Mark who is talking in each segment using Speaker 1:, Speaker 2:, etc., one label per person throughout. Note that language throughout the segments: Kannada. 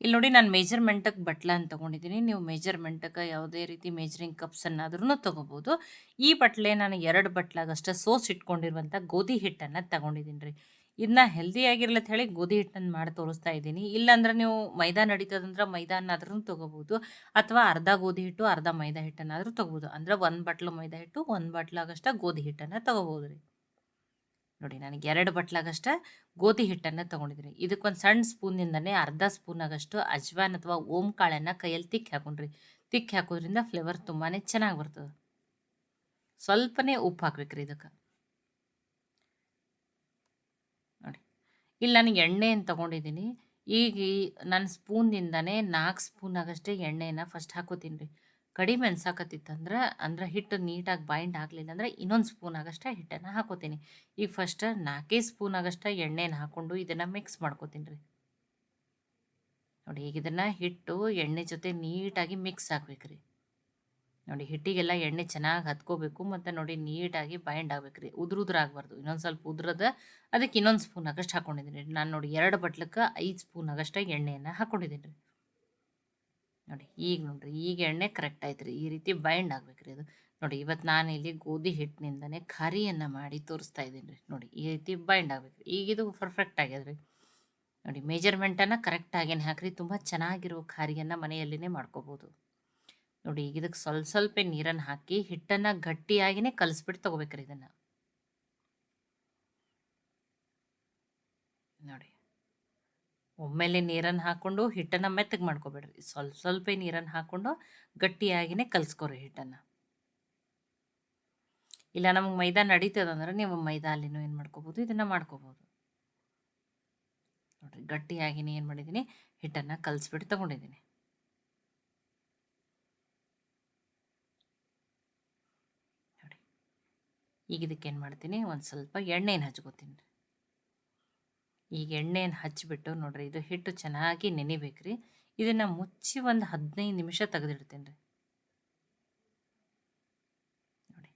Speaker 1: ಇಲ್ಲಿ ನೋಡಿ ನಾನು ಮೇಜರ್ಮೆಂಟಕ್ಕೆ ಬಟ್ಲನ್ನು ತೊಗೊಂಡಿದ್ದೀನಿ. ನೀವು ಮೇಜರ್ಮೆಂಟಕ್ಕೆ ಯಾವುದೇ ರೀತಿ ಮೇಜರಿಂಗ್ ಕಪ್ಸನ್ನಾದ್ರೂ ತೊಗೋಬೋದು. ಈ ಬಟ್ಲೆ ನಾನು ಎರಡು ಬಟ್ಲಾಗಷ್ಟೇ ಸೋಸ್ ಇಟ್ಕೊಂಡಿರುವಂಥ ಗೋಧಿ ಹಿಟ್ಟನ್ನು ತಗೊಂಡಿದ್ದೀನಿ ರೀ. ಇದನ್ನ ಹೆಲ್ದಿ ಅಂತ ಹೇಳಿ ಗೋಧಿ ಹಿಟ್ಟನ್ನು ಮಾಡಿ ತೋರಿಸ್ತಾ ಇದ್ದೀನಿ. ಇಲ್ಲಾಂದ್ರೆ ನೀವು ಮೈದಾ ನಡೀತದಂದ್ರೆ ಮೈದಾನಾದ್ರೂ ತೊಗೋಬೋದು. ಅಥವಾ ಅರ್ಧ ಗೋಧಿ ಹಿಟ್ಟು, ಅರ್ಧ ಮೈದಾ ಹಿಟ್ಟನ್ನಾದರೂ ತೊಗೋಬೋದು. ಅಂದ್ರೆ ಒಂದು ಬಟ್ಲು ಮೈದಾ ಹಿಟ್ಟು, ಒಂದು ಬಟ್ಲಾಗಷ್ಟೇ ಗೋಧಿ ಹಿಟ್ಟನ್ನು ತೊಗೋಬೋದು ರೀ. ನೋಡಿ, ನನಗೆ ಎರಡು ಬಟ್ಲಾಗಷ್ಟೇ ಗೋಧಿ ಹಿಟ್ಟನ್ನು ತೊಗೊಂಡಿದ್ದೀನಿ. ಇದಕ್ಕೊಂದು ಸಣ್ಣ ಸ್ಪೂನಿಂದನೇ ಅರ್ಧ ಸ್ಪೂನಾಗಷ್ಟು ಅಜ್ವಾನ್ ಅಥವಾ ಓಂ ಕಾಳನ್ನು ಕೈಯಲ್ಲಿ ತಿಕ್ಕಿ ಹಾಕೊಂಡ್ರಿ. ತಿಕ್ಕಿ ಹಾಕೋದ್ರಿಂದ ಫ್ಲೇವರ್ ತುಂಬಾ ಚೆನ್ನಾಗಿ ಬರ್ತದೆ. ಸ್ವಲ್ಪನೇ ಉಪ್ಪು ಹಾಕ್ಬೇಕ್ರಿ ಇದಕ್ಕೆ. ನೋಡಿ, ಇಲ್ಲಿ ನನಗೆ ಎಣ್ಣೆಯನ್ನು ತೊಗೊಂಡಿದ್ದೀನಿ. ಈಗ ನನ್ನ ಸ್ಪೂನಿಂದನೇ ನಾಲ್ಕು ಸ್ಪೂನಾಗಷ್ಟೇ ಎಣ್ಣೆನ ಫಸ್ಟ್ ಹಾಕೋತೀನಿ ರೀ. ಕಡಿಮೆ ಅನ್ಸಾಕತ್ತಿತ್ತಂದ್ರೆ, ಅಂದ್ರೆ ಹಿಟ್ಟು ನೀಟಾಗಿ ಬೈಂಡ್ ಆಗಲಿಲ್ಲ ಅಂದರೆ ಇನ್ನೊಂದು ಸ್ಪೂನ್ ಆಗಷ್ಟೇ ಹಿಟ್ಟನ್ನು ಹಾಕೋತೀನಿ. ಈಗ ಫಸ್ಟ್ ನಾಲ್ಕೇ ಸ್ಪೂನ್ ಆಗಷ್ಟೇ ಎಣ್ಣೆನ ಹಾಕ್ಕೊಂಡು ಇದನ್ನು ಮಿಕ್ಸ್ ಮಾಡ್ಕೋತೀನಿ ರೀ. ನೋಡಿ ಈಗ ಇದನ್ನು ಹಿಟ್ಟು ಎಣ್ಣೆ ಜೊತೆ ನೀಟಾಗಿ ಮಿಕ್ಸ್ ಆಗ್ಬೇಕು ರೀ. ನೋಡಿ ಹಿಟ್ಟಿಗೆಲ್ಲ ಎಣ್ಣೆ ಚೆನ್ನಾಗಿ ಹತ್ಕೋಬೇಕು ಮತ್ತು ನೋಡಿ ನೀಟಾಗಿ ಬೈಂಡ್ ಆಗಬೇಕು ರೀ. ಉದುರು ಇನ್ನೊಂದು ಸ್ವಲ್ಪ ಉದ್ರದ ಅದಕ್ಕೆ ಇನ್ನೊಂದು ಸ್ಪೂನ್ ಆಗಷ್ಟು ಹಾಕ್ಕೊಂಡಿದ್ದೀನಿ ನಾನು ನೋಡಿ ಎರಡು ಬಟ್ಲಕ್ಕೆ ಐದು ಸ್ಪೂನ್ ಆಗಷ್ಟೇ ಎಣ್ಣೆಯನ್ನು ಹಾಕ್ಕೊಂಡಿದ್ದೀನಿ ರೀ. ನೋಡಿ ಈಗ ನೋಡಿರಿ, ಈಗ ಎಣ್ಣೆ ಕರೆಕ್ಟ್ ಆಯ್ತು ರೀ ಈ ರೀತಿ ಬೈಂಡ್ ಆಗ್ಬೇಕು ರೀ ಅದು. ನೋಡಿ ಇವತ್ತು ನಾನು ಇಲ್ಲಿ ಗೋಧಿ ಹಿಟ್ಟಿನಿಂದನೇ ಖರಿಯನ್ನು ಮಾಡಿ ತೋರಿಸ್ತಾ ಇದ್ದೀನಿ ರೀ. ನೋಡಿ ಈ ರೀತಿ ಬೈಂಡ್ ಆಗ್ಬೇಕು ಈಗ ಇದು ಪರ್ಫೆಕ್ಟ್ ಆಗ್ಯದ ರೀ ನೋಡಿ ಮೇಜರ್ಮೆಂಟನ್ನು ಕರೆಕ್ಟಾಗೇನೆ ಹಾಕ್ರಿ. ತುಂಬ ಚೆನ್ನಾಗಿರೋ ಖಾರಿಯನ್ನು ಮನೆಯಲ್ಲಿನೇ ಮಾಡ್ಕೋಬೋದು. ನೋಡಿ ಈಗ ಇದಕ್ಕೆ ಸ್ವಲ್ಪ ಸ್ವಲ್ಪ ನೀರನ್ನು ಹಾಕಿ ಹಿಟ್ಟನ್ನು ಗಟ್ಟಿಯಾಗಿನೇ ಕಲಿಸ್ಬಿಟ್ಟು ತೊಗೋಬೇಕ್ರಿ ಇದನ್ನು ನೋಡಿ ಒಮ್ಮೆಲೆ ನೀರನ್ನು ಹಾಕ್ಕೊಂಡು ಹಿಟ್ಟನ್ನು ಮೆತ್ತಗೆ ಮಾಡ್ಕೊಬೇಡ್ರಿ. ಸ್ವಲ್ಪ ಸ್ವಲ್ಪ ನೀರನ್ನು ಹಾಕ್ಕೊಂಡು ಗಟ್ಟಿಯಾಗಿನೇ ಕಲಿಸ್ಕೊರಿ ಹಿಟ್ಟನ್ನು. ಇಲ್ಲ ನಮಗೆ ಮೈದಾ ನಡೀತದಂದ್ರೆ ನೀವು ಮೈದಾ ಅಲ್ಲಿನೂ ಏನು ಮಾಡ್ಕೋಬೋದು, ಇದನ್ನು ಮಾಡ್ಕೋಬೋದು. ನೋಡಿರಿ, ಗಟ್ಟಿಯಾಗಿನೇ ಏನು ಮಾಡಿದ್ದೀನಿ, ಹಿಟ್ಟನ್ನು ಕಲಿಸ್ಬಿಟ್ಟು ತಗೊಂಡಿದ್ದೀನಿ. ನೋಡಿ ಈಗ ಇದಕ್ಕೆ ಏನು ಮಾಡ್ತೀನಿ, ಒಂದು ಸ್ವಲ್ಪ ಎಣ್ಣೆನ ಹಚ್ಕೋತೀನಿ. ಈಗ ಎಣ್ಣೆಯನ್ನು ಹಚ್ಚಿಬಿಟ್ಟು ನೋಡ್ರಿ, ಇದು ಹಿಟ್ಟು ಚೆನ್ನಾಗಿ ನೆನಿಬೇಕ್ರಿ. ಇದನ್ನು ಮುಚ್ಚಿ ಒಂದು ಹದಿನೈದು ನಿಮಿಷ ತೆಗೆದಿಡ್ತೀನಿ ರೀ. ನೋಡಿ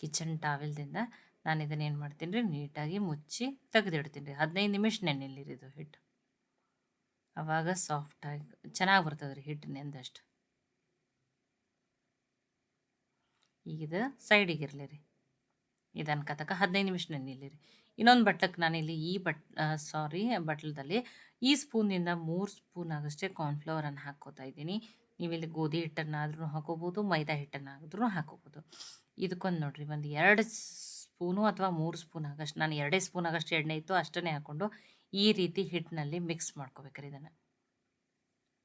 Speaker 1: ಕಿಚನ್ ಟಾವೆಲ್ದಿಂದ ನಾನು ಇದನ್ನು ಏನು ಮಾಡ್ತೀನಿ ರೀ, ನೀಟಾಗಿ ಮುಚ್ಚಿ ತೆಗೆದಿಡ್ತೀನಿ ರೀ. ಹದಿನೈದು ನಿಮಿಷ ನೆನೆಯಲ್ಲಿ ಇದು ಹಿಟ್ಟು. ಆವಾಗ ಸಾಫ್ಟಾಗಿ ಚೆನ್ನಾಗಿ ಬರ್ತದೆ ರೀ ಹಿಟ್ಟು ನೆಂದಷ್ಟು. ಈಗ ಇದು ಸೈಡಿಗೆ ಇರಲಿ ರೀ. ಇದನ್ನು ಕತಕ ಹದಿನೈದು ನಿಮಿಷ ನೆನೆಯಲ್ಲಿ ರೀ ಇನ್ನೊಂದು ಬಟ್ಟಕ್ಕೆ ನಾನಿಲ್ಲಿ ಈ ಬಟ್ ಸಾರಿ ಬಟ್ಲದಲ್ಲಿ ಈ ಸ್ಪೂನಿಂದ ಮೂರು ಸ್ಪೂನ್ ಆಗಷ್ಟೇ ಕಾರ್ನ್ಫ್ಲವರನ್ನು ಹಾಕ್ಕೋತಾ ಇದ್ದೀನಿ. ನೀವಿಲ್ಲಿ ಗೋಧಿ ಹಿಟ್ಟನ್ನಾದ್ರೂ ಹಾಕೋಬೋದು, ಮೈದಾ ಹಿಟ್ಟನ್ನಾದ್ರೂ ಹಾಕೋಬೋದು. ಇದಕ್ಕೊಂದು ನೋಡಿರಿ, ಒಂದು ಎರಡು ಸ್ಪೂನು ಅಥವಾ ಮೂರು ಸ್ಪೂನ್ ಆಗಷ್ಟು, ನಾನು ಎರಡೇ ಸ್ಪೂನ್ ಆಗಷ್ಟು ಎಣ್ಣೆ ಇತ್ತು ಅಷ್ಟನ್ನೇ ಹಾಕ್ಕೊಂಡು ಈ ರೀತಿ ಹಿಟ್ಟಿನಲ್ಲಿ ಮಿಕ್ಸ್ ಮಾಡ್ಕೋಬೇಕ್ರಿ ಇದನ್ನು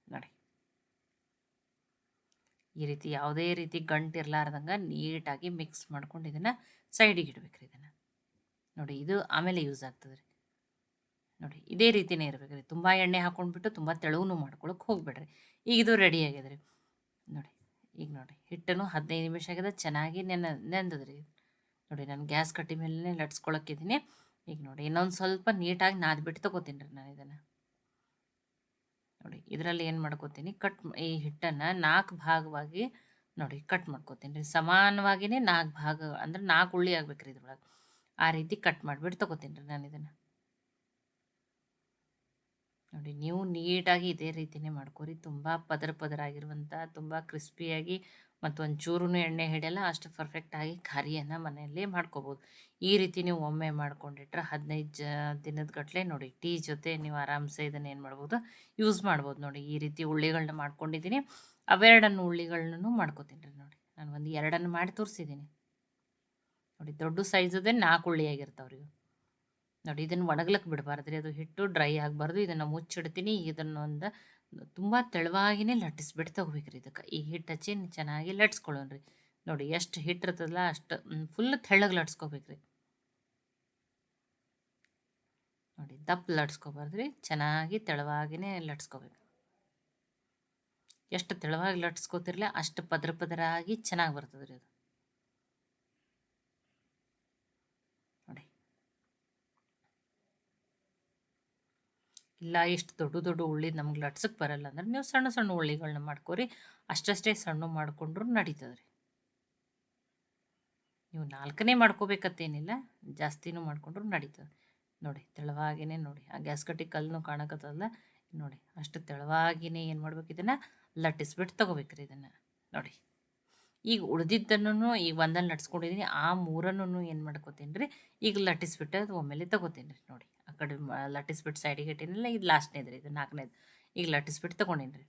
Speaker 1: ನೋಡಿ ಈ ರೀತಿ ಯಾವುದೇ ರೀತಿ ಗಂಟು ಇರಲಾರ್ದಂಗೆ ನೀಟಾಗಿ ಮಿಕ್ಸ್ ಮಾಡ್ಕೊಂಡು ಇದನ್ನು ಸೈಡಿಗೆ ಇಡ್ಬೇಕ್ರಿ ಇದನ್ನು. ನೋಡಿ, ಇದು ಆಮೇಲೆ ಯೂಸ್ ಆಗ್ತದೆ ರೀ. ನೋಡಿ, ಇದೇ ರೀತಿನೇ ಇರ್ಬೇಕು ರೀ ತುಂಬ ಎಣ್ಣೆ ಹಾಕೊಂಡ್ಬಿಟ್ಟು ತುಂಬ ತೆಳುವೂ ಮಾಡ್ಕೊಳಕ್ಕೆ ಹೋಗ್ಬೇಡ್ರಿ. ಈಗ ಇದು ರೆಡಿ ಆಗಿದೆ ರೀ. ನೋಡಿ, ಈಗ ನೋಡಿ, ಹಿಟ್ಟನ್ನು ಹದಿನೈದು ನಿಮಿಷ ಆಗಿದೆ. ಚೆನ್ನಾಗಿ ನೆನ, ನೆಂದದ್ರಿ ನೋಡಿ, ನಾನು ಗ್ಯಾಸ್ ಕಟ್ಟಿ ಮೇಲೆ ಲಟ್ಸ್ಕೊಳಕ್ಕಿದ್ದೀನಿ ಈಗ ನೋಡಿ, ಇನ್ನೊಂದು ಸ್ವಲ್ಪ ನೀಟಾಗಿ ನಾದ್ಬಿಟ್ಟು ತೊಗೋತೀನಿ ರೀ ನಾನು ಇದನ್ನು. ನೋಡಿ, ಇದರಲ್ಲಿ ಏನು ಮಾಡ್ಕೋತೀನಿ, ಕಟ್ ಈ ಹಿಟ್ಟನ್ನು ನಾಲ್ಕು ಭಾಗವಾಗಿ ನೋಡಿ, ಕಟ್ ಮಾಡ್ಕೋತೀನಿ ರೀ. ಸಮಾನವಾಗಿಯೇ ನಾಲ್ಕು ಭಾಗ, ಅಂದ್ರೆ ನಾಲ್ಕು ಉಳ್ಳಿ ಆಗ್ಬೇಕು ರೀ ಇದ್ರೊಳಗೆ. ಆ ರೀತಿ ಕಟ್ ಮಾಡಿಬಿಟ್ಟು ತೊಗೋತೀನಿ ರೀ ನಾನು ಇದನ್ನು. ನೋಡಿ, ನೀವು ನೀಟಾಗಿ ಇದೇ ರೀತಿಯೇ ಮಾಡ್ಕೊರಿ. ತುಂಬ ಪದರ ಪದರ ಆಗಿರುವಂಥ ತುಂಬ ಕ್ರಿಸ್ಪಿಯಾಗಿ ಮತ್ತು ಒಂಚೂರು ಎಣ್ಣೆ ಹಿಡಿಯಲ್ಲ, ಅಷ್ಟು ಪರ್ಫೆಕ್ಟಾಗಿ ಖಾರಿಯನ್ನು ಮನೆಯಲ್ಲೇ ಮಾಡ್ಕೋಬೋದು. ಈ ರೀತಿ ನೀವು ಒಮ್ಮೆ ಮಾಡ್ಕೊಂಡಿಟ್ರೆ ಹದಿನೈದು ದಿನದ ಗಟ್ಟಲೆ ನೋಡಿ, ಟೀ ಜೊತೆ ನೀವು ಆರಾಮ್ಸೆ ಇದನ್ನು ಏನು ಮಾಡ್ಬೋದು ಯೂಸ್ ಮಾಡ್ಬೋದು ನೋಡಿ. ಈ ರೀತಿ ಉಳ್ಳಿಗಳನ್ನ ಮಾಡ್ಕೊಂಡಿದ್ದೀನಿ. ಅವೆರಡನ್ನು ಉಳ್ಳಿಗಳನ್ನೂ ಮಾಡ್ಕೋತೀನಿ ರೀ ನೋಡಿ. ನಾನು ಒಂದು ಎರಡನ್ನು ಮಾಡಿ ತೋರಿಸಿದ್ದೀನಿ. ನೋಡಿ, ದೊಡ್ಡ ಸೈಜದೇ ನಾಲ್ಕು ಉಳ್ಳಿ ಆಗಿರ್ತಾವ್ರಿ ನೋಡಿ, ಇದನ್ನು ಒಣಗ್ಲಕ್ಕೆ ಬಿಡಬಾರ್ದು ರೀ ಅದು ಹಿಟ್ಟು ಡ್ರೈ ಆಗಬಾರ್ದು. ಇದನ್ನು ಮುಚ್ಚಿಡ್ತೀನಿ. ಇದನ್ನೊಂದು ತುಂಬ ತೆಳುವಾಗಿನೇ ಲಟ್ಟಿಸ್ಬಿಟ್ಟು ತೊಗೋಬೇಕ್ರಿ ಇದಕ್ಕೆ. ಈ ಹಿಟ್ಟು ಹಚ್ಚಿ ಚೆನ್ನಾಗಿ ಲಟ್ಸ್ಕೊಳ್ಳೋಣ್ರಿ. ನೋಡಿ ಎಷ್ಟು ಹಿಟ್ಟು ಇರ್ತದಲ್ಲ ಅಷ್ಟು ಫುಲ್ ತೆಳ್ಳಗೆ ಲಟ್ಸ್ಕೋಬೇಕ್ರಿ. ನೋಡಿ ದಪ್ಪ ಲಟ್ಸ್ಕೊಬಾರ್ದು ರೀ ಚೆನ್ನಾಗಿ ತೆಳುವಾಗಿನೇ ಲಟ್ಸ್ಕೋಬೇಕು. ಎಷ್ಟು ತೆಳುವಾಗಿ ಲಟ್ಸ್ಕೊತಿರ್ಲ ಅಷ್ಟು ಪದ್ರ ಪದರಾಗಿ ಚೆನ್ನಾಗಿ ಬರ್ತದ್ರಿ ರೀ ಅದು ನೋಡಿ ಇಲ್ಲ, ಇಷ್ಟು ದೊಡ್ಡ ದೊಡ್ಡ ಉಳ್ಳಿ ನಮ್ಗೆ ಲಟ್ಸಕ್ಕೆ ಬರಲ್ಲ ಅಂದ್ರೆ ನೀವು ಸಣ್ಣ ಸಣ್ಣ ಉಳ್ಳಿಗಳನ್ನ ಮಾಡ್ಕೊರಿ, ಅಷ್ಟಷ್ಟೇ ಸಣ್ಣ ಮಾಡಿಕೊಂಡ್ರು ನಡೀತದ್ರಿ. ನೀವು ನಾಲ್ಕನೇ ಮಾಡ್ಕೋಬೇಕತ್ತೇನಿಲ್ಲ, ಜಾಸ್ತಿನೂ ಮಾಡಿಕೊಂಡ್ರು ನಡೀತದೆ. ನೋಡಿ, ತೆಳವಾಗಿನೇ ನೋಡಿ, ಆ ಗ್ಯಾಸ್ ಕಟ್ಟಿ ಕಲ್ಲು ಕಾಣಕತ್ತಲ್ಲ ನೋಡಿ, ಅಷ್ಟು ತೆಳವಾಗಿನೇ ಏನು ಮಾಡ್ಬೇಕು ಇದನ್ನು? ಲಟ್ಟಿಸ್ಬಿಟ್ಟು ತೊಗೋಬೇಕ್ರಿ ಇದನ್ನು, ನೋಡಿ. ಈಗ ಉಳಿದಿದ್ದನ್ನು ಈಗ ಒಂದಲ್ಲಿ ನಡ್ಸ್ಕೊಂಡಿದ್ದೀನಿ ಆ ಮೂರನ್ನು ಏನು ಮಾಡ್ಕೋತೀನಿ ರೀ ಈಗ ಲಟ್ಟಿಸ್ಬಿಟ್ಟು ಅದು ಒಮ್ಮೆಲೆ ತಗೋತೀನಿ ರೀ ನೋಡಿ. ಆ ಕಡೆ ಲಟ್ಟಿಸ್ಬಿಟ್ಟು ಸೈಡಿಗೆ ಇಟ್ಟಿನಿಲ್ಲ ಇದು ಲಾಸ್ಟ್ನೇದು ರೀ, ಇದು ನಾಲ್ಕನೇದು. ಈಗ ಲಟ್ಟಿಸ್ಬಿಟ್ಟು ತೊಗೊಂಡಿನಿ ರೀ.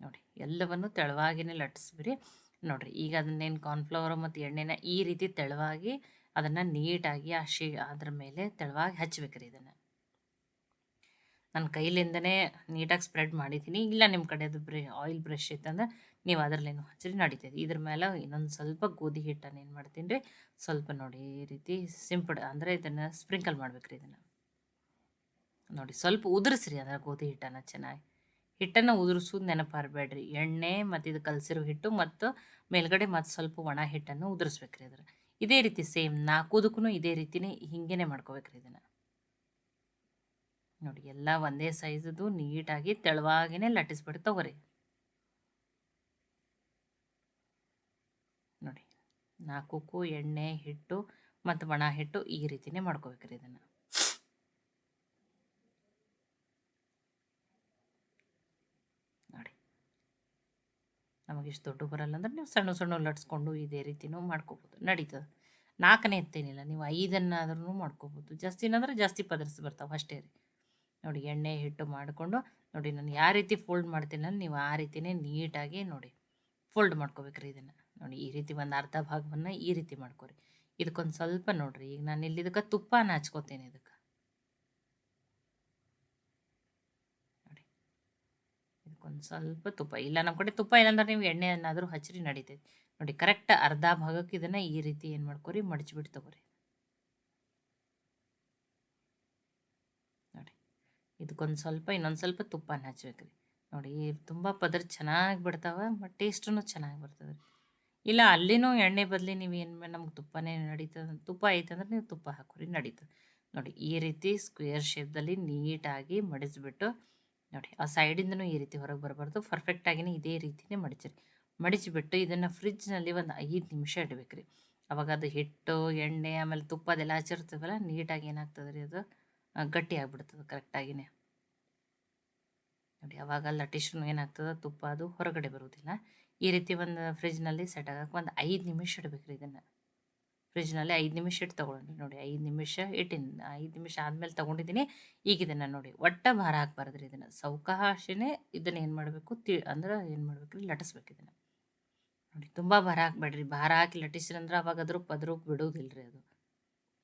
Speaker 1: ನೋಡಿ, ಎಲ್ಲವನ್ನು ತೆಳುವಾಗಿನೇ ಲಟ್ಟಿಸ್ಬಿರಿ. ನೋಡಿರಿ, ಈಗ ಅದನ್ನೇನು ಕಾರ್ನ್ಫ್ಲವರು ಮತ್ತು ಎಣ್ಣೆನ ಈ ರೀತಿ ತೆಳುವಾಗಿ ಅದನ್ನು ನೀಟಾಗಿ ಆ ಶಿ, ಅದ್ರ ಮೇಲೆ ತೆಳುವಾಗಿ ಹಚ್ಬೇಕ್ರಿ ಇದನ್ನು. ನನ್ನ ಕೈಲಿಂದನೇ ನೀಟಾಗಿ ಸ್ಪ್ರೆಡ್ ಮಾಡಿದ್ದೀನಿ. ಇಲ್ಲ, ನಿಮ್ಮ ಕಡೆ ಅದು ಬ್ರೆ, ಆಯಿಲ್ ಬ್ರಷ್ ಇತ್ತಂದ್ರೆ ನೀವು ಅದರಲ್ಲೇನು ಹಚ್ಚಿರಿ ನಡೀತೈತಿ ಇದ್ರ ಮೇಲೆ ಇನ್ನೊಂದು ಸ್ವಲ್ಪ ಗೋಧಿ ಹಿಟ್ಟನ್ನು ಏನು ಮಾಡ್ತೀನಿ ರೀ, ಸ್ವಲ್ಪ ನೋಡಿ ಈ ರೀತಿ ಸಿಂಪಡ್, ಅಂದರೆ ಇದನ್ನು ಸ್ಪ್ರಿಂಕಲ್ ಮಾಡ್ಬೇಕ್ರಿ ಇದನ್ನು. ನೋಡಿ, ಸ್ವಲ್ಪ ಉದುರಿಸ್ರಿ ಅದರ ಗೋಧಿ ಹಿಟ್ಟನ್ನು ಚೆನ್ನಾಗಿ. ಹಿಟ್ಟನ್ನು ಉದುರಿಸೋದು ನೆನಪಾರಬೇಡ್ರಿ ಎಣ್ಣೆ ಮತ್ತು ಇದು ಕಲಸಿರೋ ಹಿಟ್ಟು ಮತ್ತು ಮೇಲ್ಗಡೆ ಮತ್ತು ಸ್ವಲ್ಪ ಒಣ ಹಿಟ್ಟನ್ನು ಉದುರಿಸ್ಬೇಕ್ರಿ ಅದರ ಇದೇ ರೀತಿ ಸೇಮ್ ನಾಲ್ಕುದಕ್ಕೂ ಇದೇ ರೀತಿನೇ ಹಿಂಗೇನೆ ಮಾಡ್ಕೋಬೇಕ್ರಿ ಇದನ್ನು. ನೋಡಿ, ಎಲ್ಲ ಒಂದೇ ಸೈಜದು ನೀಟಾಗಿ ತೆಳುವಾಗಿನೇ ಲಟ್ಟಿಸ್ಬಿಟ್ಟು ತಗೋರಿ. ನೋಡಿ ನಾಲ್ಕು ಎಣ್ಣೆ ಹಿಟ್ಟು ಮತ್ತು ಒಣ ಹಿಟ್ಟು ಈ ರೀತಿನೇ ಮಾಡ್ಕೋಬೇಕ್ರಿ ಇದನ್ನು. ನೋಡಿ, ನಮಗೆ ಇಷ್ಟು ದೊಡ್ಡ ಬರಲ್ಲ ಅಂದ್ರೆ ನೀವು ಸಣ್ಣ ಸಣ್ಣ ಲಟ್ಸ್ಕೊಂಡು ಇದೇ ರೀತಿನೂ ಮಾಡ್ಕೋಬೋದು. ನಡೀತದೆ. ನಾಲ್ಕನೇ ಎತ್ತೇನಿಲ್ಲ, ನೀವು ಐದನ್ನಾದ್ರೂ ಮಾಡ್ಕೋಬೋದು. ಜಾಸ್ತಿ ಅಂದ್ರೆ ಜಾಸ್ತಿ ಪದರ್ಸ್ ಬರ್ತಾವೆ ಅಷ್ಟೇ ರೀ. ನೋಡಿ ಎಣ್ಣೆ ಹಿಟ್ಟು ಮಾಡಿಕೊಂಡು ನೋಡಿ ನಾನು ಯಾವ ರೀತಿ ಫೋಲ್ಡ್ ಮಾಡ್ತೀನಲ್ಲ ನೀವು ಆ ರೀತಿನೇ ನೀಟಾಗಿ ನೋಡಿ ಫೋಲ್ಡ್ ಮಾಡ್ಕೋಬೇಕ್ರಿ ಇದನ್ನು. ನೋಡಿ ಈ ರೀತಿ ಒಂದು ಅರ್ಧ ಭಾಗವನ್ನು ಈ ರೀತಿ ಮಾಡ್ಕೊರಿ. ಇದಕ್ಕೊಂದು ಸ್ವಲ್ಪ ನೋಡಿರಿ, ಈಗ ನಾನು ಇಲ್ಲಿ ಇದಕ್ಕೆ ತುಪ್ಪನ ಹಚ್ಕೋತೀನಿ ಇದಕ್ಕೆ. ನೋಡಿ, ಇದಕ್ಕೊಂದು ಸ್ವಲ್ಪ ತುಪ್ಪ, ಇಲ್ಲ ನಮ್ಮ ಕಡೆ ತುಪ್ಪ ಇಲ್ಲಾಂದ್ರೆ ನೀವು ಎಣ್ಣೆ ಏನಾದರೂ ಹಚ್ಚಿರಿ ನಡೀತೈತಿ. ನೋಡಿ ಕರೆಕ್ಟ್ ಅರ್ಧ ಭಾಗಕ್ಕೆ ಇದನ್ನು ಈ ರೀತಿ ಏನು ಮಾಡ್ಕೊರಿ, ಮಡಚಿಬಿಟ್ಟು ತಗೋರಿ ನೋಡಿ ಇದಕ್ಕೊಂದು ಸ್ವಲ್ಪ, ಇನ್ನೊಂದು ಸ್ವಲ್ಪ ತುಪ್ಪನ ರೀ ನೋಡಿ, ತುಂಬ ಪದರ್ ಚೆನ್ನಾಗಿ ಬಿಡ್ತಾವೆ, ಬಟ್ ಟೇಸ್ಟೂ ಚೆನ್ನಾಗಿ ಬರ್ತದೆ ರೀ ಇಲ್ಲ, ಅಲ್ಲಿನೂ ಎಣ್ಣೆ ಬದಲಿ ನೀವು ಏನು ನಮ್ಗೆ ತುಪ್ಪನೇ ನಡೀತದೆ, ತುಪ್ಪ ಐತಂದ್ರೆ ನೀವು ತುಪ್ಪ ಹಾಕೋರಿ ನಡೀತದೆ. ನೋಡಿ, ಈ ರೀತಿ ಸ್ಕ್ವೇರ್ ಶೇಪ್ದಲ್ಲಿ ನೀಟಾಗಿ ಮಡಿಸ್ಬಿಟ್ಟು ನೋಡಿ, ಆ ಸೈಡಿಂದನೂ ಈ ರೀತಿ ಹೊರಗೆ ಬರಬಾರ್ದು ಪರ್ಫೆಕ್ಟಾಗಿನೇ ಇದೇ ರೀತಿನೇ ಮಡಿಚಿರಿ. ಮಡಿಚಿಬಿಟ್ಟು ಇದನ್ನು ಫ್ರಿಜ್ನಲ್ಲಿ ಒಂದು ಐದು ನಿಮಿಷ ಇಡಬೇಕ್ರಿ. ಅವಾಗ ಅದು ಹಿಟ್ಟು, ಎಣ್ಣೆ, ಆಮೇಲೆ ತುಪ್ಪ ಅದೆಲ್ಲ ಹಚ್ಚಿರ್ತೀವಲ್ಲ, ನೀಟಾಗಿ ಏನಾಗ್ತದೆ ರೀ ಅದು? ಗಟ್ಟಿ ಆಗಿಬಿಡ್ತದೆ ಕರೆಕ್ಟಾಗಿನೇ ನೋಡಿ ಅವಾಗ ಲಟ್ಟಿಸ್ರು ಏನಾಗ್ತದೆ? ತುಪ್ಪ ಅದು ಹೊರಗಡೆ ಬರುವುದಿಲ್ಲ. ಈ ರೀತಿ ಒಂದು ಫ್ರಿಜ್ನಲ್ಲಿ ಸೆಟ್ ಆಗಕ್ಕೆ ಒಂದು ಐದು ನಿಮಿಷ ಇಡಬೇಕ್ರಿ ಇದನ್ನು. ಫ್ರಿಜ್ನಲ್ಲಿ ಐದು ನಿಮಿಷ ಇಟ್ಟು ತೊಗೊಂಡ್ರಿ ನೋಡಿ, ಐದು ನಿಮಿಷ ಇಟ್ಟಿನಿ, ಐದು ನಿಮಿಷ ಆದಮೇಲೆ ತೊಗೊಂಡಿದ್ದೀನಿ. ಈಗ ಇದನ್ನು ನೋಡಿ, ಒಟ್ಟ ಭಾರ ಹಾಕ್ಬಾರ್ದ್ರಿ ಇದನ್ನು. ಸೌಕಾಶನೇ ಇದನ್ನು ಏನು ಮಾಡಬೇಕು? ತಿ, ಅಂದ್ರೆ ಏನು ಮಾಡ್ಬೇಕ್ರಿ? ಲಟಿಸ್ಬೇಕು ಇದನ್ನು. ನೋಡಿ, ತುಂಬ ಭಾರ ಹಾಕ್ಬೇಡ್ರಿ. ಭಾರ ಹಾಕಿ ಲಟ್ಟಿಸಿರಂದ್ರೆ ಅವಾಗ ಅದ್ರ ಪದರು ಬಿಡೋದಿಲ್ಲ ರೀ ಅದು.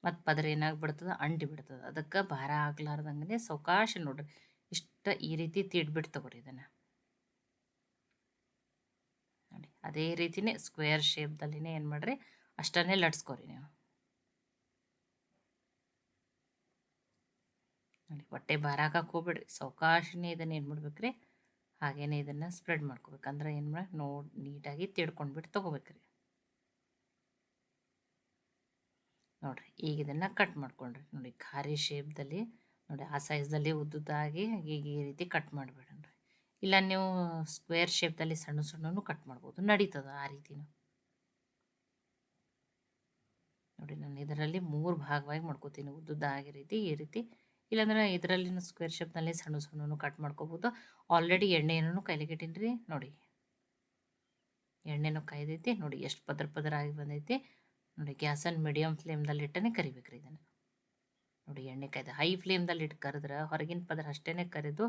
Speaker 1: ಮತ್ತು ಪದರ ಏನಾಗ್ಬಿಡ್ತದೆ ಅಂಟಿ ಬಿಡ್ತದೆ. ಅದಕ್ಕೆ ಭಾರ ಆಗ್ಲಾರ್ದಂಗೆ ಸಾವಕಾಶ ನೋಡ್ರಿ ಇಷ್ಟ ಈ ರೀತಿ ತೀಡ್ಬಿಟ್ಟು ತಗೋರಿ ಇದನ್ನು. ನೋಡಿ, ಅದೇ ರೀತಿನೇ ಸ್ಕ್ವೇರ್ ಶೇಪ್ದಲ್ಲಿನೇ ಏನು ಮಾಡ್ರಿ? ಅಷ್ಟನ್ನೇ ಲಟ್ಸ್ಕೊರಿ ನೀವು. ನೋಡಿ, ಹೊಟ್ಟೆ ಭಾರ ಹಾಕಕ್ಕೆ ಹೋಗ್ಬೇಡ್ರಿ. ಸೌಕಾಶನೇ ಇದನ್ನು ಏನು ಮಾಡ್ಬೇಕ್ರಿ? ಹಾಗೇನೆ ಇದನ್ನು ಸ್ಪ್ರೆಡ್ ಮಾಡ್ಕೋಬೇಕಂದ್ರೆ ಏನು ಮಾಡಿ, ನೋಡಿ, ನೀಟಾಗಿ ತಿಳ್ಕೊಂಡ್ಬಿಟ್ಟು ತೊಗೋಬೇಕ್ರಿ. ನೋಡ್ರಿ, ಈಗ ಇದನ್ನು ಕಟ್ ಮಾಡ್ಕೊಂಡ್ರಿ. ನೋಡಿ, ಖಾರಿ ಶೇಪ್ದಲ್ಲಿ ನೋಡಿ, ಆ ಸೈಜ್ದಲ್ಲಿ ಉದ್ದುದ್ದಾಗಿ ಈಗ ಈ ರೀತಿ ಕಟ್ ಮಾಡಿಬಿಡ್ರಿ ಇಲ್ಲ ನೀವು ಸ್ಕ್ವೇರ್ ಶೇಪ್ದಲ್ಲಿ ಸಣ್ಣ ಸಣ್ಣನು ಕಟ್ ಮಾಡ್ಬೋದು. ನಡೀತದೆ ಆ ರೀತಿನೂ. ನೋಡಿ, ನಾನು ಇದರಲ್ಲಿ ಮೂರು ಭಾಗವಾಗಿ ಮಾಡ್ಕೋತೀನಿ. ಉದ್ದುದ್ದಾಗಿ ರೀತಿ ಈ ರೀತಿ. ಇಲ್ಲಾಂದ್ರೆ ಇದರಲ್ಲಿ ಸ್ಕ್ವೇರ್ ಶೇಪ್ನಲ್ಲಿ ಸಣ್ಣ ಸಣ್ಣನು ಕಟ್ ಮಾಡ್ಕೋಬೋದು. ಆಲ್ರೆಡಿ ಎಣ್ಣೆಯನ್ನು ಕೈಲಿಗೆ ಇಟ್ಟೀನಿ ರೀ ನೋಡಿ. ಎಣ್ಣೆನೂ ಕಾಯ್ದೈತಿ ನೋಡಿ, ಎಷ್ಟು ಪದರ ಪದರ ಆಗಿ ಬಂದೈತಿ. ನೋಡಿ ಗ್ಯಾಸನ್ನು ಮೀಡಿಯಮ್ ಫ್ಲೇಮ್ದಲ್ಲಿ ಇಟ್ಟನೆ ಕರಿಬೇಕ್ರಿ ಇದನ್ನು. ನೋಡಿ, ಎಣ್ಣೆ ಕಾಯ್ದು ಹೈ ಫ್ಲೇಮ್ದಲ್ಲಿ ಇಟ್ಟು ಕರೆದ್ರೆ ಹೊರಗಿನ ಪದರ ಅಷ್ಟೇ ಕರೆದು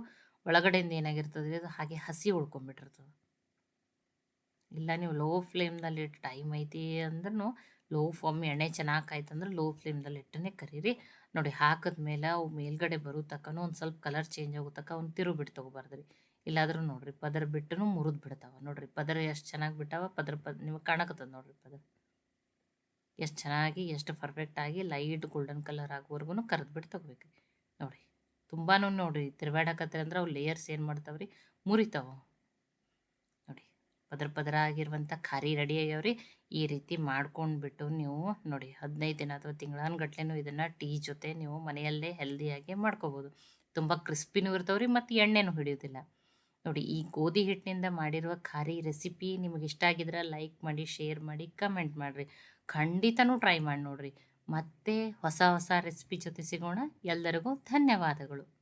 Speaker 1: ಒಳಗಡೆಯಿಂದ ಏನಾಗಿರ್ತದೆ ಅದು ಹಾಗೆ ಹಸಿ ಉಳ್ಕೊಂಬಿಟ್ಟಿರ್ತದೆ. ಇಲ್ಲ, ನೀವು ಲೋ ಫ್ಲೇಮ್ದಲ್ಲಿ ಇಟ್ಟು ಟೈಮ್ ಐತಿ ಅಂದ್ರೂ ಲೋ ಫಾಮ್ ಎಣ್ಣೆ ಚೆನ್ನಾಗಿ ಕಾಯ್ತಂದ್ರೆ ಲೋ ಫ್ಲೇಮ್ದಲ್ಲಿ ಇಟ್ಟನೆ ಕರೀರಿ. ನೋಡಿ ಹಾಕಿದ್ಮೇಲೆ ಅವು ಮೇಲ್ಗಡೆ ಬರೋ ತಕ್ಕನೂ ಒಂದು ಸ್ವಲ್ಪ ಕಲರ್ ಚೇಂಜ್ ಆಗೋ ತಕ್ಕ ಅವ್ನು ತಿರು ಬಿಟ್ಟು ತೊಗೊಬಾರ್ದು ರೀ ಇಲ್ಲಾದ್ರೂ ನೋಡಿರಿ, ಪದರ ಬಿಟ್ಟು ಮುರಿದು ಬಿಡ್ತಾವ. ನೋಡಿರಿ, ಪದರ ಎಷ್ಟು ಚೆನ್ನಾಗಿ ಬಿಟ್ಟಾವ, ಪದರ ಪದ ನಿಮಗೆ ಕಾಣಕತ್ತದ ನೋಡಿರಿ ಪದರ. ಎಷ್ಟು ಚೆನ್ನಾಗಿ, ಎಷ್ಟು ಪರ್ಫೆಕ್ಟಾಗಿ ಲೈಟ್ ಗೋಲ್ಡನ್ ಕಲರ್ ಆಗೋವರೆಗೂ ಕರೆದ್ಬಿಟ್ಟು ತೊಗೋಬೇಕು ನೋಡಿ ತುಂಬಾ ನೋಡಿ ತಿರ್ಗಾಡಕತ್ತೀರಿ ಅಂದ್ರೆ ಅವು ಲೇಯರ್ಸ್ ಏನು ಮಾಡ್ತಾವೆ ರೀ ಮುರಿತಾವ ನೋಡಿ ಪದರ ಪದರ ಆಗಿರುವಂಥ ಖಾರಿ ರೆಡಿ ಆಗ್ಯಾವ್ರಿ. ಈ ರೀತಿ ಮಾಡ್ಕೊಂಡ್ಬಿಟ್ಟು ನೀವು ನೋಡಿ, ಹದಿನೈದು ದಿನ ಅಥವಾ ತಿಂಗಳಾನ್ಗಟ್ಲೆನೂ ಇದನ್ನು ಟೀ ಜೊತೆ ನೀವು ಮನೆಯಲ್ಲೇ ಹೆಲ್ದಿಯಾಗಿ ಮಾಡ್ಕೋಬೋದು. ತುಂಬ ಕ್ರಿಸ್ಪಿನೂ ಇರ್ತಾವ್ರಿ ಮತ್ತು ಎಣ್ಣೆನೂ ಹಿಡಿಯೋದಿಲ್ಲ. ನೋಡಿ, ಈ ಗೋಧಿ ಹಿಟ್ಟಿನಿಂದ ಮಾಡಿರುವ ಖಾರಿ ರೆಸಿಪಿ ನಿಮಗೆ ಇಷ್ಟ ಆಗಿದ್ರೆ ಲೈಕ್ ಮಾಡಿ, ಶೇರ್ ಮಾಡಿ, ಕಮೆಂಟ್ ಮಾಡಿರಿ. ಖಂಡಿತನೂ ಟ್ರೈ ಮಾಡಿ ನೋಡಿರಿ. ಮತ್ತೆ ಹೊಸ ಹೊಸ ರೆಸಿಪಿ ಜೊತೆ ಸಿಗೋಣ. ಎಲ್ಲರಿಗೂ ಧನ್ಯವಾದಗಳು.